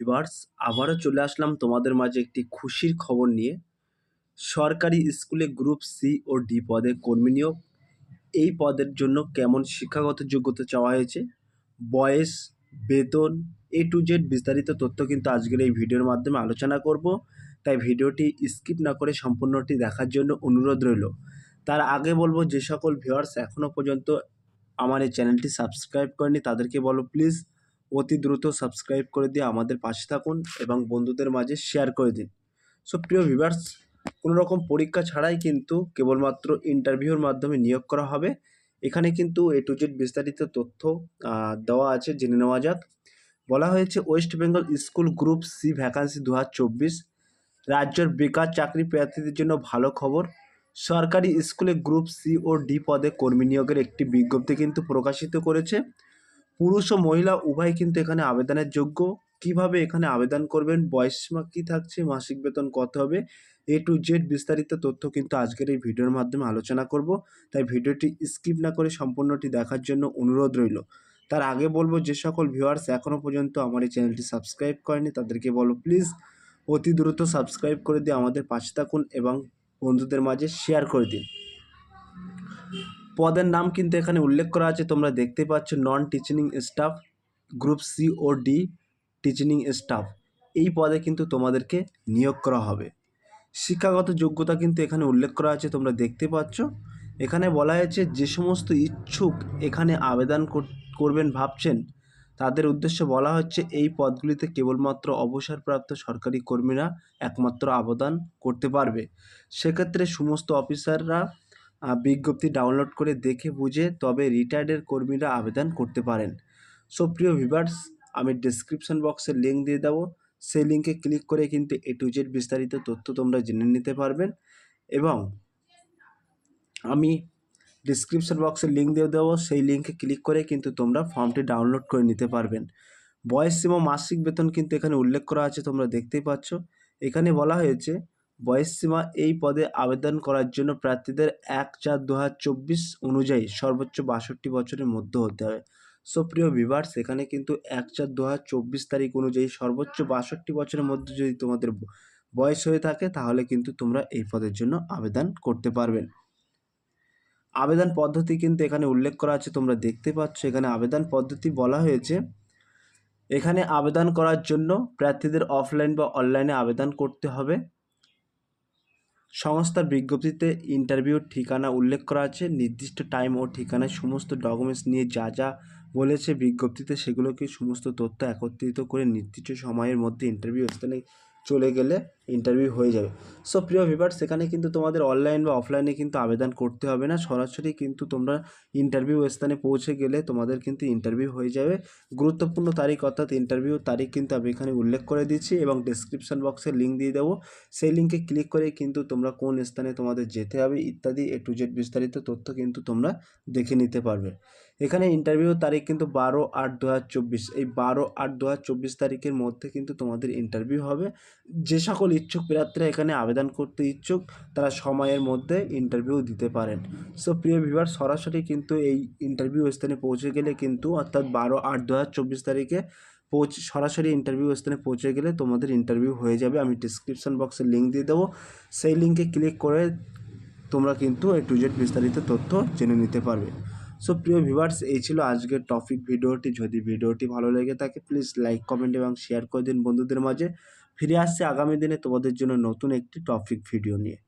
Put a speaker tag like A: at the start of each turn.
A: Viewers আবারও চলে আসলাম তোমাদের মাঝে একটি খুশির খবর নিয়ে। সরকারি স্কুলে গ্রুপ সি ও ডি পদে কর্মী নিয়োগ। এই পদের জন্য কেমন শিক্ষাগত যোগ্যতা চাওয়া হয়েছে? বয়স, বেতন এ টু জেড বিস্তারিত তথ্য কিন্তু আজকের এই ভিডিওর মাধ্যমে আলোচনা করব। তাই ভিডিওটি স্কিপ না করে সম্পূর্ণটি দেখার জন্য অনুরোধ রইল। তার আগে বলব, যে সকল ভিউয়ার্স এখনও পর্যন্ত আমার এই চ্যানেলটি সাবস্ক্রাইব করেনি, তাদেরকে বলো প্লিজ অতি দ্রুত সাবস্ক্রাইব করে দিয়ে আমাদের পাশে থাকুন এবং বন্ধুদের মাঝে শেয়ার করে দিন। সো প্রিয় ভিভার্স কোনো রকম পরীক্ষা ছাড়াই কিন্তু কেবলমাত্র ইন্টারভিউর মাধ্যমে নিয়োগ করা হবে। এখানে কিন্তু এ টু জেড বিস্তারিত তথ্য দেওয়া আছে, জেনে নেওয়া যাক। বলা হয়েছে West Bengal school group C vacancy দু রাজ্যের বেকার চাকরি প্রার্থীদের জন্য ভালো খবর। সরকারি স্কুলে গ্রুপ সি ও ডি পদে কর্মী নিয়োগের একটি বিজ্ঞপ্তি কিন্তু প্রকাশিত করেছে। পুরুষ ও মহিলা উভয় কিন্তু এখানে আবেদনের যোগ্য। কীভাবে এখানে আবেদন করবেন বয়সসীমা কী থাকছে, মাসিক বেতন কত হবে এ টু জেড বিস্তারিত তথ্য কিন্তু আজকের এই ভিডিওর মাধ্যমে আলোচনা করব। তাই ভিডিওটি স্কিপ না করে সম্পূর্ণটি দেখার জন্য অনুরোধ রইল। তার আগে বলব, যে সকল ভিউয়ার্স এখনও পর্যন্ত আমার এই চ্যানেলটি সাবস্ক্রাইব করেনি, তাদেরকে বলো প্লিজ অতি দ্রুত সাবস্ক্রাইব করে দিয়ে আমাদের পাশে থাকুন এবং বন্ধুদের মাঝে শেয়ার করে দিন। পদের নাম কিন্তু এখানে উল্লেখ করা আছে। তোমরা দেখতে পাচ্ছ non teaching staff group C ও ডি টিচিং স্টাফ এই পদে কিন্তু তোমাদেরকে নিয়োগ করা হবে। শিক্ষাগত যোগ্যতা কিন্তু এখানে উল্লেখ করা আছে, তোমরা দেখতে পাচ্ছ। এখানে বলা হয়েছে, যে সমস্ত ইচ্ছুক এখানে আবেদন করবেন ভাবছেন, তাদের উদ্দেশ্যে বলা হচ্ছে, এই পদগুলিতে কেবলমাত্র অবসরপ্রাপ্ত সরকারি কর্মীরা একমাত্র আবেদন করতে পারবে। সেক্ষেত্রে সমস্ত অফিসাররা বিজ্ঞপ্তি ডাউনলোড করে দেখে বুঝে তবে রিটায়ার্ডের কর্মীরা আবেদন করতে পারেন। সো প্রিয় ভিভার্স আমি ডিসক্রিপশন বক্সে লিঙ্ক দিয়ে দেবো। সেই লিঙ্কে ক্লিক করে কিন্তু এ টু জেড বিস্তারিত তথ্য তোমরা জেনে নিতে পারবেন এবং আমি ডিসক্রিপশন বক্সে লিঙ্ক দিয়ে দেবো। সেই লিঙ্কে ক্লিক করে কিন্তু তোমরা ফর্মটি ডাউনলোড করে নিতে পারবেন। বয়স সীমা মাসিক বেতন কিন্তু এখানে উল্লেখ করা আছে, তোমরা দেখতেই পাচ্ছ। এখানে বলা হয়েছে বয়স সীমা এই পদে আবেদন করার জন্য প্রার্থীদের এক চার দু চব্বিশ অনুযায়ী সর্বোচ্চ বাষট্টি বছরের মধ্যে হতে হবে। সো প্রিয় ভিভার্স এখানে কিন্তু এক চার দু চব্বিশ তারিখ অনুযায়ী সর্বোচ্চ বাষট্টি বছরের মধ্যে যদি তোমাদের বয়স হয়ে থাকে, তাহলে কিন্তু তোমরা এই পদের জন্য আবেদন করতে পারবেন আবেদন পদ্ধতি কিন্তু এখানে উল্লেখ করা আছে, তোমরা দেখতে পাচ্ছ। এখানে আবেদন পদ্ধতি বলা হয়েছে, এখানে আবেদন করার জন্য প্রার্থীদের অফলাইন বা অনলাইনে আবেদন করতে হবে। সংস্থার বিজ্ঞপ্তিতে ইন্টারভিউর ঠিকানা উল্লেখ করা আছে। নির্দিষ্ট টাইম ও ঠিকানায় সমস্ত ডকুমেন্টস নিয়ে যা যা বলেছে বিজ্ঞপ্তিতে সেগুলোকে সমস্ত তথ্য একত্রিত করে নির্দিষ্ট সময়ের মধ্যে ইন্টারভিউ স্থানে চলে গেলে ইন্টারভিউ হয়ে যাবে। সো প্রিয় ভিভার সেখানে কিন্তু তোমাদের অনলাইন বা অফলাইনে কিন্তু আবেদন করতে হবে না। সরাসরি কিন্তু তোমরা ইন্টারভিউ স্থানে পৌঁছে গেলে তোমাদের কিন্তু ইন্টারভিউ হয়ে যাবে। গুরুত্বপূর্ণ তারিখ অর্থাৎ ইন্টারভিউ তারিখ কিন্তু আমি এখানে উল্লেখ করে দিচ্ছি এবং ডিসক্রিপশন বক্সে লিঙ্ক দিয়ে দেবো। সেই লিঙ্কে ক্লিক করে কিন্তু তোমরা কোন স্থানে তোমাদের যেতে হবে ইত্যাদি এ টু জেড বিস্তারিত তথ্য কিন্তু তোমরা দেখে নিতে পারবে। এখানে ইন্টারভিউ তারিখ কিন্তু বারো আট দু এই বারো আট দু তারিখের মধ্যে কিন্তু তোমাদের ইন্টারভিউ হবে। যে সকল ইচ্ছুক প্রার্থীরা এখানে আবেদন করতে ইচ্ছুক, তারা সময়ের মধ্যে ইন্টারভিউ দিতে পারেন। সো প্রিয় ভিভার সরাসরি কিন্তু এই ইন্টারভিউ স্থানে পৌঁছে গেলে কিন্তু অর্থাৎ বারো আট দু তারিখে পৌঁছ, সরাসরি ইন্টারভিউ স্থানে পৌঁছে গেলে তোমাদের ইন্টারভিউ হয়ে যাবে। আমি ডিসক্রিপশন বক্সে লিঙ্ক দিয়ে দেবো। সেই লিঙ্কে ক্লিক করে তোমরা কিন্তু এ টু জেড বিস্তারিত তথ্য জেনে নিতে পারবে। সো প্রিয় ভিউয়ার্স এই ছিল আজকের টপিক ভিডিওটি। যদি ভিডিওটি ভালো লেগে থাকে প্লিজ লাইক কমেন্ট এবং শেয়ার করে দিন বন্ধুদের মাঝে। ফিরে আসছে আগামী দিনে তোমাদের জন্য নতুন একটি টপিক ভিডিও নিয়ে।